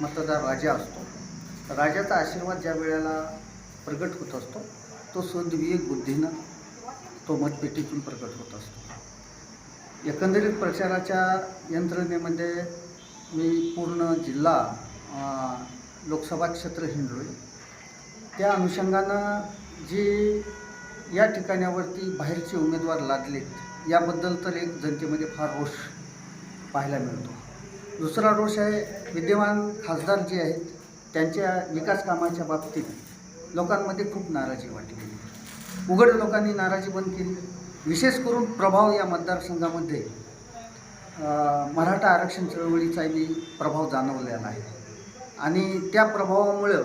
मतदार राजा असतो. राजाचा आशीर्वाद ज्या वेळेला प्रगट होत असतो तो सद्विवेक बुद्धीनं तो मतपेटीतून प्रकट होत असतो. एकंदरीत प्रचाराच्या यंत्रणेमध्ये मी पूर्ण जिल्हा लोकसभा क्षेत्र हिंडलो त्या अनुषंगानं जे या ठिकाणावरती बाहेरचे उमेदवार लादलेत याबद्दल तर एक जनतेमध्ये फार रोष पाहायला मिळतो. दुसरा रोष आहे विद्यमान खासदार जे आहेत त्यांच्या विकास कामाच्या बाबतीत लोकांमध्ये खूप नाराजी वाटलेली उघड लोकांनी नाराजी बंद केली. विशेष करून प्रभाव या मतदारसंघामध्ये मराठा आरक्षण चळवळीचाही प्रभाव जाणवलेला आहे. आणि त्या प्रभावामुळं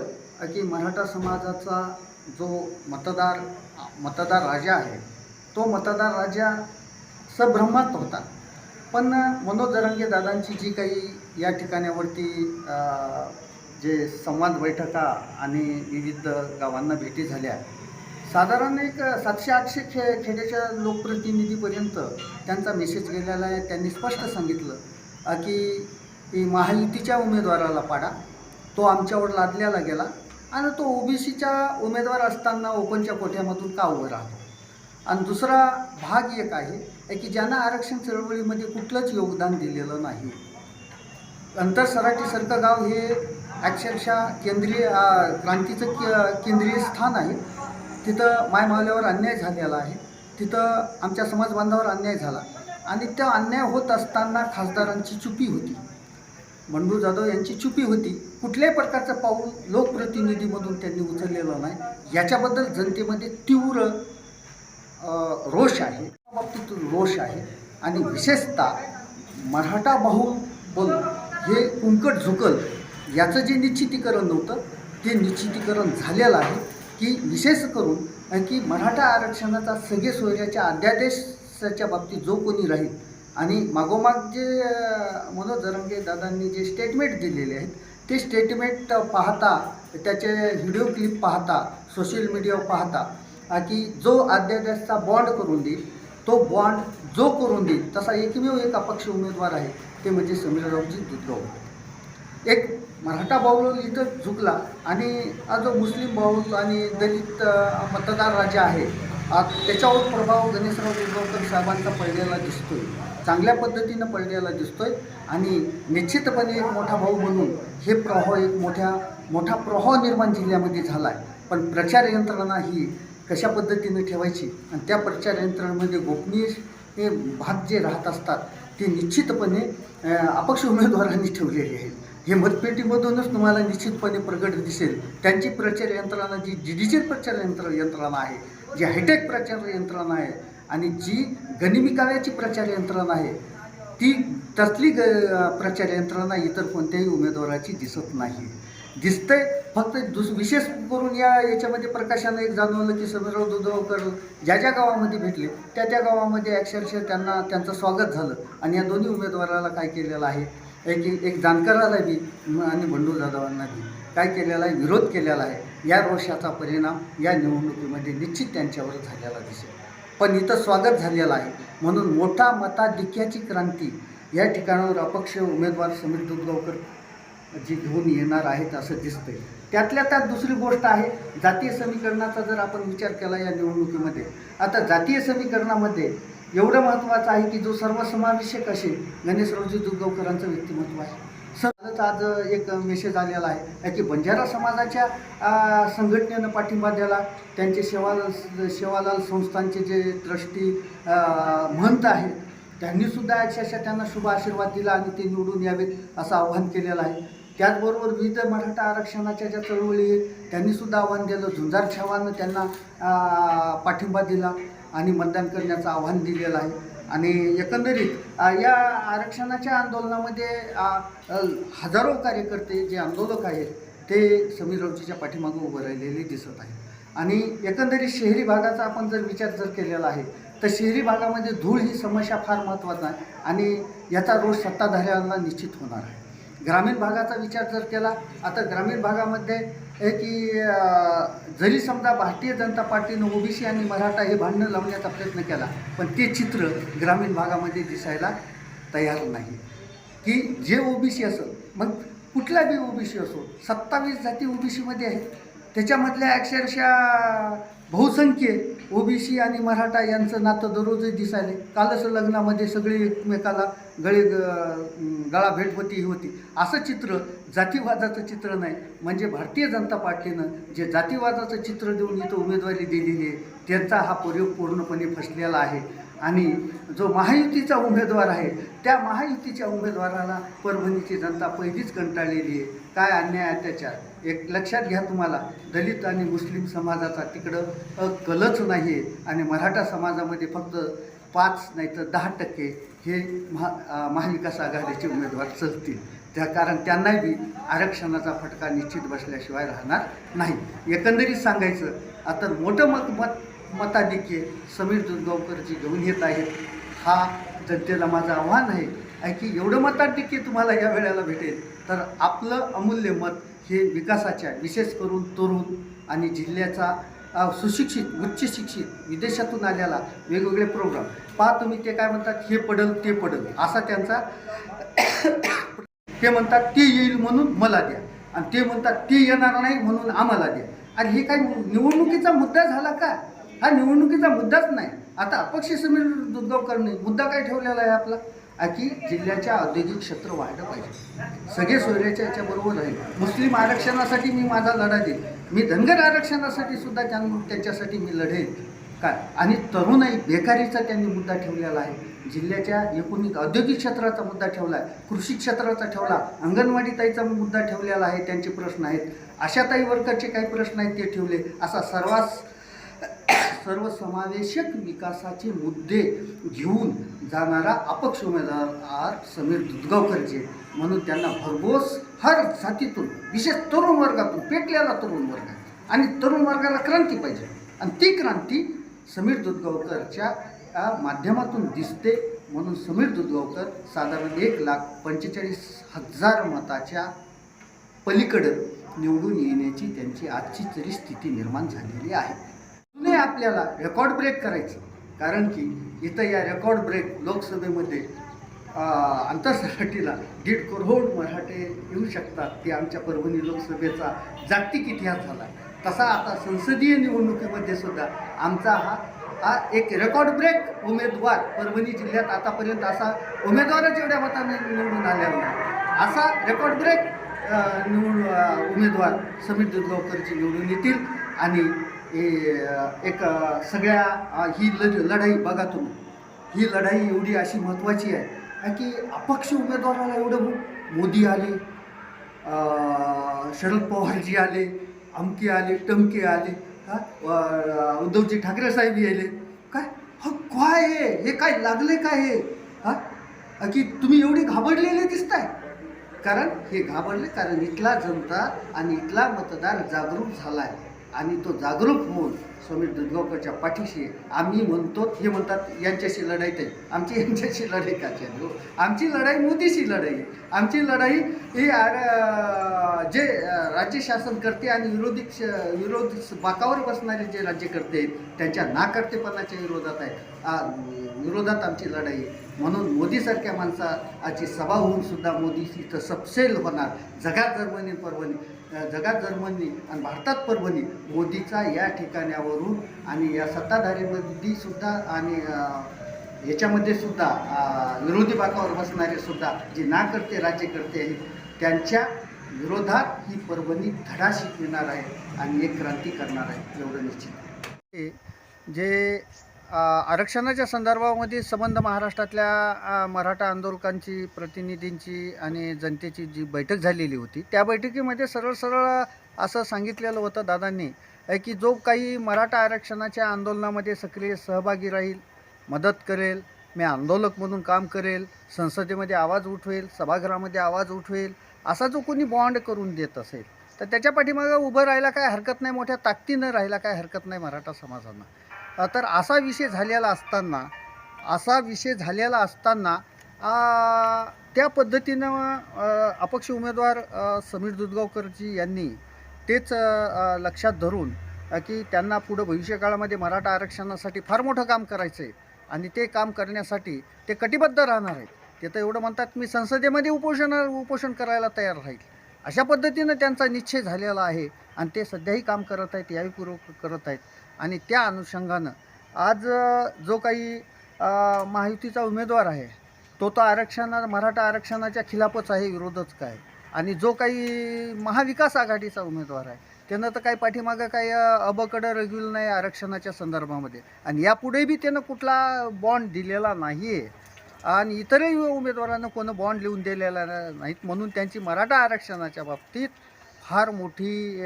की मराठा समाजाचा जो मतदार मतदार राजा आहे तो मतदार राजा सभ्रमात होता. पण मनोज जरांगे दादांची जी काही या ठिकाणावरती जे संवाद बैठका आणि विविध गावांना भेटी झाल्या साधारण एक सातशे आठशे खे खेड्याच्या लोकप्रतिनिधीपर्यंत त्यांचा मेसेज गेलेला आहे. त्यांनी स्पष्ट सांगितलं की की महायुतीच्या उमेदवाराला पाडा. तो आमच्यावर लादलेला गेला आणि तो ओबीसीच्या उमेदवार असताना ओपनच्या कोठ्यामधून का उभं राहतो? आणि दुसरा भाग एक आहे की ज्यांना आरक्षण चळवळीमध्ये कुठलंच योगदान दिलेलं नाही. अंतर सराठी संतगाव हे अक्षरशः केंद्रीय क्रांतीचं के केंद्रीय स्थान आहे. तिथं मायमावल्यावर अन्याय झालेला आहे. तिथं आमच्या समाज बांधावर अन्याय झाला. आणि त्या अन्याय होत असताना खासदारांची चुपी होती. बंडू जाधव यांची चुपी होती. कुठल्याही प्रकारचं पाऊल लोकप्रतिनिधीमधून त्यांनी उचललेलं नाही. याच्याबद्दल जनतेमध्ये तीव्र रोष आहे. त्या बाबतीत रोष आहे. आणि विशेषतः मराठा बाहुबल हे कुंकट झुकल याचं जे निश्चितीकरण नव्हतं ते निश्चितीकरण झालेलं आहे की विशेष करून की मराठा आरक्षणाचा सगळे सोयऱ्याच्या अध्यादेशाच्या बाबतीत जो कोणी राहील आणि मागोमाग जे मनोज जरंगे दादांनी जे स्टेटमेंट दिलेले आहेत ते स्टेटमेंट पाहता त्याचे व्हिडिओ क्लिप पाहता सोशल मीडियावर पाहता की जो अध्यादेशचा बॉन्ड करून देईल तो बॉन्ड जो करून देईल तसा एकमेव एक अपक्ष उमेदवार आहे ते म्हणजे समीररावजी दुधगाव. एक मराठा बाहुल इथं झुकला आणि जो मुस्लिम बाहुल आणि दलित मतदार राजा आहे आ, त्याच्यावर प्रभाव गणेशराव दुधगावकर साहेबांचा पडलेला दिसतोय. चांगल्या पद्धतीनं पडलेला दिसतोय आणि निश्चितपणे एक मोठा भाऊ म्हणून हे प्रवाह एक मोठ्या मोठा प्रवाह निर्माण जिल्ह्यामध्ये झाला आहे पण प्रचार यंत्रणा ही कशा पद्धतीनं ठेवायची आणि त्या प्रचार यंत्रणामध्ये गोपनीय हे भाग जे राहत असतात ते निश्चितपणे अपक्ष उमेदवारांनी ठेवलेले आहेत. हे मतपेटीमधूनच तुम्हाला निश्चितपणे प्रगट दिसेल. त्यांची प्रचार यंत्रणा जी डिजिटल प्रचार यंत्र यंत्रणा आहे जी हायटेक प्रचार यंत्रणा आहे आणि जी गनिमिकाव्याची प्रचार यंत्रणा आहे ती तसली ग प्रचार यंत्रणा इतर कोणत्याही उमेदवाराची दिसत नाही. दिसतंय फक्त दुस विशेष करून या याच्यामध्ये प्रकाशानं एक जाणवलं की समीरराव दुधवकर ज्या ज्या गावामध्ये भेटले त्या त्या गावामध्ये अक्षरशः त्यांना त्यांचं स्वागत झालं. आणि या दोन्ही उमेदवाराला काय केलेलं आहे? एक एक जानकराला बी आणि बंडू जाधवांना बी काय केलेला आहे? विरोध केलेला आहे. या रोषाचा परिणाम या निवडणुकीमध्ये निश्चित त्यांच्यावर झालेला दिसेल. पण इथं स्वागत झालेलं आहे. म्हणून मोठा मताधिक्याची क्रांती या ठिकाणावर अपक्ष उमेदवार समीर दुधगावकर जी घेऊन येणार आहेत असं दिसतंय. त्यातल्या त्यात दुसरी गोष्ट आहे जातीय समीकरणाचा जर आपण विचार केला या निवडणुकीमध्ये आता जातीय समीकरणामध्ये एवढं महत्त्वाचं आहे की जो सर्वसमावेशक असेल गणेशरावजी दुर्गावकरांचं व्यक्तिमत्व आहे. सरच आज एक मेसेज आलेला आहे की बंजारा समाजाच्या संघटनेनं पाठिंबा दिला त्यांचे सेवालाल सेवालाल संस्थांचे जे ट्रस्टी महंत आहेत त्यांनीसुद्धा अक्षरशः त्यांना शुभ आशीर्वाद दिला आणि ते निवडून यावेत असं आवाहन केलेलं आहे. त्याचबरोबर विविध मराठा आरक्षणाच्या ज्या चळवळी आहेत त्यांनीसुद्धा आव्हान दिलं. झुंजार छावानं त्यांना पाठिंबा दिला आणि मतदान करण्याचं आव्हान दिलेलं आहे. आणि एकंदरीत या आरक्षणाच्या आंदोलनामध्ये हजारो कार्यकर्ते जे आंदोलक आहेत ते समीर समीररावजीच्या पाठीमागं उभं राहिलेले दिसत आहे आणि एकंदरीत शहरी भागाचा आपण जर विचार जर केलेला आहे तर शहरी भागामध्ये धूळ ही समस्या फार महत्त्वाचा आहे आणि याचा रोष सत्ताधाऱ्यांना निश्चित होणार आहे. ग्रामीण भागाचा विचार जर केला आता ग्रामीण भागामध्ये की जरी समजा भारतीय जनता पार्टीनं ओबीसी आणि मराठा हे भांडणं लावण्याचा प्रयत्न केला पण ते चित्र ग्रामीण भागामध्ये दिसायला तयार नाही. की जे ओबीसी असो मग कुठला बी ओबीसी असो सत्तावीस जाती ओबीसीमध्ये आहेत. त्याच्यामधल्या अक्षरशः बहुसंख्य ओबीसी आणि मराठा यांचं नातं दररोजही दिसायले. कालच लग्नामध्ये सगळे एकमेकाला गळे ग- गळा भेटवती ही होती. असं चित्र जातीवादाचं चित्र नाही म्हणजे भारतीय जनता पार्टीनं जे जातीवादाचं चित्र देऊन इथं उमेदवारी दिलेली आहे त्यांचा हा प्रयोग पूर्णपणे फसलेला आहे. आणि जो महायुतीचा उमेदवार आहे त्या महायुतीच्या उमेदवाराला परभणीची जनता पहिलीच कंटाळलेली आहे. काय अन्याय अत्याचार? एक लक्षात घ्या तुम्हाला दलित आणि मुस्लिम समाजाचा तिकडं कलच नाही आहे आणि मराठा समाजामध्ये फक्त पाच नाही तर दहा टक्के हे महा महाविकास आघाडीचे उमेदवार चलतील. त्या कारण त्यांनाही बी आरक्षणाचा फटका निश्चित बसल्याशिवाय राहणार नाही. एकंदरीत सांगायचं आता मोठं मत मत मताधिक्य समीर दुर्गावकरजी घेऊन येत आहेत. हा जनतेला माझं आव्हान आहे. आहे की एवढं मताधिक्य तुम्हाला या वेळेला भेटेल. तर आपलं अमूल्य मत हे विकासाच्या विशेष करून तरुण आणि जिल्ह्याचा सुशिक्षित उच्च शिक्षित विदेशातून आलेला वेगवेगळे प्रोग्राम पहा तुम्ही ते काय म्हणतात? हे पडल ते पडल. असा त्यांचा ते म्हणतात ते येईल म्हणून मला द्या. आणि ते म्हणतात ते येणार नाही म्हणून आम्हाला द्या. आणि हे काय निवडणुकीचा मुद्दा झाला का? हा निवडणुकीचा मुद्दाच नाही. आता अपक्ष समीर दुधगावकरने मुद्दा काय ठेवलेला आहे आपला? की जिल्ह्याच्या औद्योगिक क्षेत्र वाढलं पाहिजे. सगळे सोयऱ्याच्या याच्याबरोबर राहील. मुस्लिम आरक्षणासाठी मी माझा लढा देईन. मी धनगर आरक्षणासाठी सुद्धा त्यां त्यांच्यासाठी मी लढेन. काय आणि तरुणाई बेकारीचा त्यांनी मुद्दा ठेवलेला आहे. जिल्ह्याच्या एकूण औद्योगिक क्षेत्राचा मुद्दा ठेवला आहे. कृषी क्षेत्राचा ठेवला. अंगणवाडी ताईचा मुद्दा ठेवलेला आहे. त्यांचे प्रश्न आहेत. आशाताई वर्करचे काही प्रश्न आहेत ते ठेवले. असा सर्वास सर्वसमावेशक विकासाचे मुद्दे घेऊन जाणारा अपक्ष उमेदवार समीर दुधगावकरचे. म्हणून त्यांना भरघोस हर जातीतून विशेष तरुण वर्गातून पेटलेला तरुण वर्ग आहे. आणि तरुण वर्गाला क्रांती पाहिजे. आणि ती क्रांती समीर दुधगावकरच्या माध्यमातून दिसते. म्हणून समीर दुधगावकर साधारण एक लाख पंचेचाळीस हजार मताच्या पलीकडं निवडून येण्याची त्यांची आजची तरी स्थिती निर्माण झालेली आहे. अजूनही आपल्याला रेकॉर्ड ब्रेक करायचं. कारण की इथं या रेकॉर्ड ब्रेक लोकसभेमध्ये अं, दीड करोड मराठे येऊ शकतात. ते आमच्या परभणी लोकसभेचा जागतिक इतिहास झाला. तसा आता संसदीय निवडणुकीमध्ये सुद्धा आमचा हा हा एक रेकॉर्ड ब्रेक उमेदवार परभणी जिल्ह्यात आतापर्यंत असा उमेदवारच एवढ्या मताने निवडून आलेला नाही. असा रेकॉर्ड ब्रेक निवड उमेदवार समीर दुधगावकरची निवडून येतील. आणि हे, एक सगळ्या ही लढ लढाई बघा तुम्ही. ही लढाई एवढी अशी महत्त्वाची आहे की अपक्ष उमेदवाराला एवढं मोदी आले शरद पवारजी आले अमके आले टमके आले उद्धवजी ठाकरे साहेब यायले. काय हा काय हे? हे काय लागले काय हे? हा? की तुम्ही एवढे घाबरलेले दिसताय. कारण हे घाबरले कारण इथला जनता आणि इथला मतदार जागरूक झाला आहे आणि तो जागरूक होऊन स्वामी दुधगावकरच्या पाठीशी आम्ही म्हणतो हे म्हणतात यांच्याशी लढाई ते आमची यांच्याशी लढाई का हो? आमची लढाई मोदीशी लढाई. आमची लढाई ही जे राज्य शासन करते आणि विरोधी विरोधी बाकावर बसणारे जे राज्यकर्ते आहेत त्यांच्या नाकर्तेपणाच्या विरोधात आहे. विरोधात आमची लढाई आहे. म्हणून मोदीसारख्या माणसाची सभा होऊन सुद्धा मोदी इथं सपसेल होणार. जगात जर्मनी परभणी जगात जर्मनी आणि भारतात परभणी मोदीचा या ठिकाणावरून आणि या सत्ताधारीमध्ये सुद्धा आणि याच्यामध्ये सुद्धा विरोधी बाकावर बसणारे सुद्धा जे ना करते राज्यकर्ते आहेत त्यांच्या विरोधात ही परभणी धडा शिकविणार आहे आणि एक क्रांती करणार आहे एवढं निश्चित. जे आरक्षणाच्या संदर्भामध्ये संबंध महाराष्ट्रातल्या मराठा आंदोलकांची प्रतिनिधींची आणि जनतेची जी बैठक झालेली होती त्या बैठकीमध्ये सरळ सरळ असं सांगितलेलं होतं दादांनी की जो काही मराठा आरक्षणाच्या आंदोलनामध्ये सक्रिय सहभागी राहील मदत करेल मी आंदोलक म्हणून काम करेल संसदेमध्ये आवाज उठवेल सभागृहामध्ये आवाज उठवेल असा जो कोणी बॉन्ड करून देत असेल तर त्याच्या पाठीमागं उभं राहायला काय हरकत नाही मोठ्या ताकदीनं राहायला काय हरकत नाही मराठा समाजांना. तर असा विषय झालेला असताना असा विषय झालेला असताना त्या पद्धतीनं अपक्ष उमेदवार समीर दुधगावकरजी यांनी तेच लक्षात धरून की त्यांना पुढं भविष्यकाळामध्ये मराठा आरक्षणासाठी फार मोठं काम करायचं आहे आणि ते काम करण्यासाठी ते कटिबद्ध राहणार आहेत. ते तर एवढं म्हणतात मी संसदेमध्ये उपोषण उपोषण करायला तयार राहील. अशा पद्धतीनं त्यांचा निश्चय झालेला आहे आणि ते सध्याही काम करत आहेत याहीपूर्वक करत आहेत. आणि त्या अनुषंगानं आज जो काही महायुतीचा उमेदवार आहे तो तर आरक्षणा मराठा आरक्षणाच्या खिलाफच आहे विरोधच काय? आणि जो काही महाविकास आघाडीचा उमेदवार आहे त्यानं तर काही पाठीमागं काही अबकडं रगविलं नाही आरक्षणाच्या संदर्भामध्ये. आणि यापुढे बी त्यानं कुठला बॉन्ड दिलेला नाही आहे आणि इतरही उमेदवारांना कोण बॉन्ड लिहून दिलेला नाहीत म्हणून त्यांची मराठा आरक्षणाच्या बाबतीत फार मोठी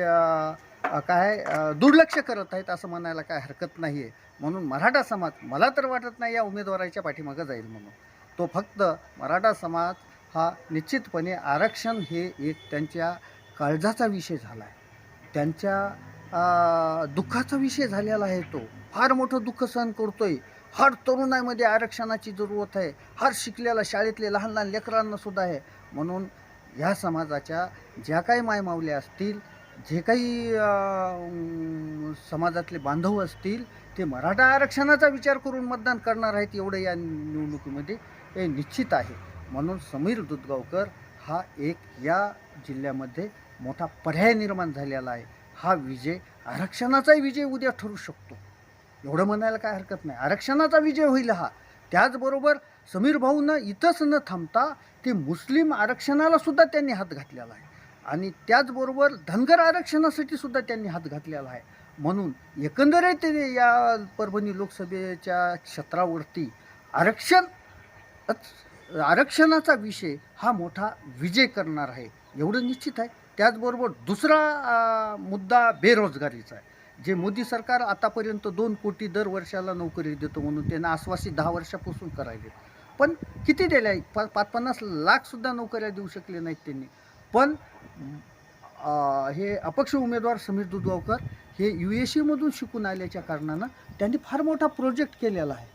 काय दुर्लक्ष करत आहेत असं म्हणायला काय हरकत नाही आहे म्हणून मराठा समाज मला तर वाटत नाही या उमेदवाराच्या पाठीमागं जाईल म्हणून. तो फक्त मराठा समाज हा निश्चितपणे आरक्षण हे एक त्यांच्या काळजाचा विषय झाला आहे त्यांच्या दुःखाचा विषय झालेला आहे तो. फार मोठं दुःख सहन करतो आहे हर तरुणाईमध्ये आरक्षणाची जरूरत आहे. हर शिकलेल्या शाळेतले लहान लहान लेकरांनासुद्धा आहे. म्हणून ह्या समाजाच्या ज्या काही मायमावल्या असतील जे काही समाजातले बांधव असतील ते मराठा आरक्षणाचा विचार करून मतदान करणार आहेत एवढं या निवडणुकीमध्ये हे निश्चित आहे. म्हणून समीर दुधगावकर हा एक या जिल्ह्यामध्ये मोठा पर्याय निर्माण झालेला आहे. हा विजय आरक्षणाचाही विजय उद्या ठरू शकतो. एवढं म्हणायला काय हरकत नाही. आरक्षणाचा विजय होईल हा. त्याचबरोबर समीर भाऊनं इथंच न थांबता ते मुस्लिम आरक्षणाला सुद्धा त्यांनी हात घातलेला आहे. आणि त्याचबरोबर धनगर आरक्षणासाठी सुद्धा त्यांनी हात घातलेला आहे. म्हणून एकंदरीत या परभणी लोकसभेच्या क्षेत्रावरती आरक्षण आरक्षणाचा विषय हा मोठा विजय करणार आहे एवढं निश्चित आहे. त्याचबरोबर दुसरा मुद्दा बेरोजगारीचा आहे. जे मोदी सरकार आतापर्यंत दोन कोटी दर वर्षाला नोकरी देतो म्हणून त्यांना आश्वासित दहा वर्षापासून करायले. पण किती दिल्या पा पाच पन्नास लाखसुद्धा नोकऱ्या देऊ शकले नाहीत त्यांनी. पण हे अपक्ष उमेदवार समीर दुधगावकर हे यू एस सीमधून शिकून आल्याच्या कारणानं त्यांनी फार मोठा प्रोजेक्ट केलेला आहे.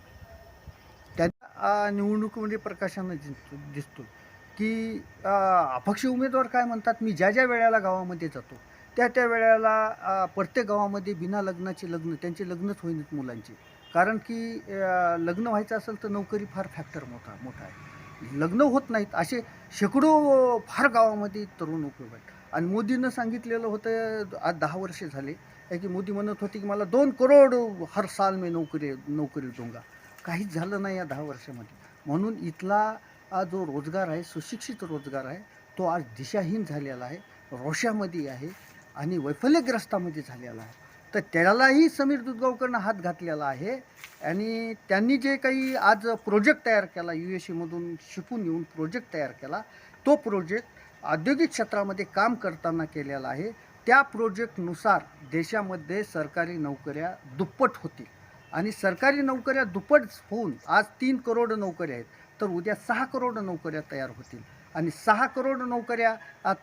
त्या निवडणुकीमध्ये म्हणजे प्रकाशानं दिसतो दिसतो की अपक्ष उमेदवार काय म्हणतात मी ज्या ज्या वेळेला गावामध्ये जातो त्या त्या वेळेला प्रत्येक गावामध्ये बिना लग्नाचे लग्न त्यांचे लग्नच होईनात मुलांचे. कारण की लग्न व्हायचं असेल तर नोकरी फार फॅक्टर मोठा मोठा आहे. लग्न होत नाहीत असे शेकडो फार गावामध्ये तरुण उपयोग आहेत. आणि मोदीनं सांगितलेलं होतं आज दहा वर्षे झाले की मोदी म्हणत होते की मला दोन करोड हर साल मी नोकरी नोकरी दूंगा. काहीच झालं नाही या दहा वर्षामध्ये. म्हणून इथला हा जो रोजगार आहे सुशिक्षित रोजगार आहे तो आज दिशाहीन झालेला आहे रोषामध्ये आहे आणि वैफल्यग्रस्तामध्ये झालेला आहे. तर त्यालाही समीर दुधगावकरनं हात घातलेला आहे. आणि त्यांनी जे काही आज प्रोजेक्ट तयार केला यू एस सीमधून शिकून येऊन प्रोजेक्ट तयार केला तो प्रोजेक्ट औद्योगिक क्षेत्रामध्ये काम करताना केलेला आहे. त्या प्रोजेक्टनुसार देशामध्ये सरकारी नोकऱ्या दुप्पट होतील. आणि सरकारी नोकऱ्या दुप्पट होऊन आज तीन करोड नोकऱ्या आहेत तर उद्या सहा करोड नोकऱ्या तयार होतील. आणि सहा करोड नोकऱ्या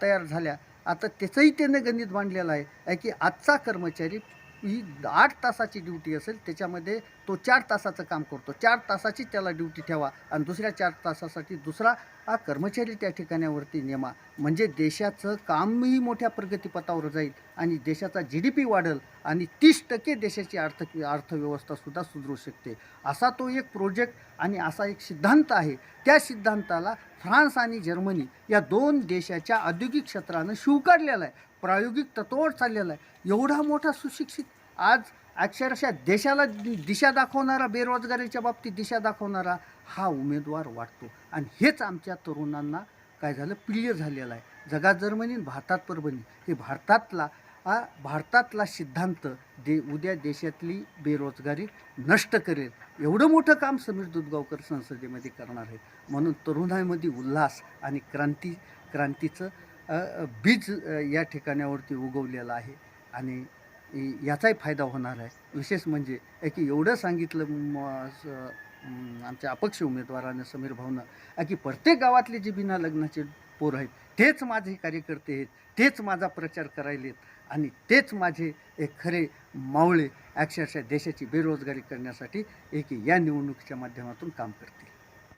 तयार झाल्या. आता त्याचंही त्यानं गणित मांडलेलं आहे आहे की आजचा कर्मचारी ही आठ तासाची ड्युटी असेल त्याच्यामध्ये तो चार तासाचं काम करतो. चार तासाची त्याला ड्युटी ठेवा आणि दुसऱ्या चार तासासाठी दुसरा हा कर्मचारी त्या ठिकाणावरती नेमा. म्हणजे देशाचं कामही मोठ्या प्रगतीपथावर जाईल आणि देशाचा जी डी पी वाढेल आणि तीस टक्के देशाची अर्थ अर्थव्यवस्थासुद्धा सुधरू शकते. असा तो एक प्रोजेक्ट आणि असा एक सिद्धांत आहे. त्या सिद्धांताला फ्रान्स आणि जर्मनी या दोन देशाच्या औद्योगिक क्षेत्रानं स्वीकारलेला आहे. प्रायोगिक तत्वावर चाललेला आहे. एवढा मोठा सुशिक्षित आज अक्षरशः देशाला दि- दिशा दाखवणारा बेरोजगारीच्या बाबतीत दिशा दाखवणारा हा उमेदवार वाटतो. आणि हेच आमच्या तरुणांना काय झालं? प्रिय झालेलं आहे. जगात जर्मनी आणि भारतात परभणी. हे भारतातला हा भारतातला सिद्धांत दे उद्या देशातली बेरोजगारी नष्ट करेल. एवढं मोठं काम समीर दुधगावकर संसदेमध्ये करणार आहेत. म्हणून तरुणाईमध्ये उल्हास आणि क्रांती क्रांतीचं बीज या ठिकाणावरती उगवलेलं आहे. आणि याचाही फायदा होणार आहे. विशेष म्हणजे आहे की एवढं सांगितलं आमच्या अपक्ष उमेदवारानं समीर भाऊनं आहे की प्रत्येक गावातले जे बिना लग्नाचे पोर आहेत तेच माझे कार्यकर्ते आहेत तेच माझा प्रचार करायलेत. आणि तेच माझे एक खरे मावळे अक्षरशः देशाची बेरोजगारी करण्यासाठी एक या निवडणुकीच्या माध्यमातून काम करतील.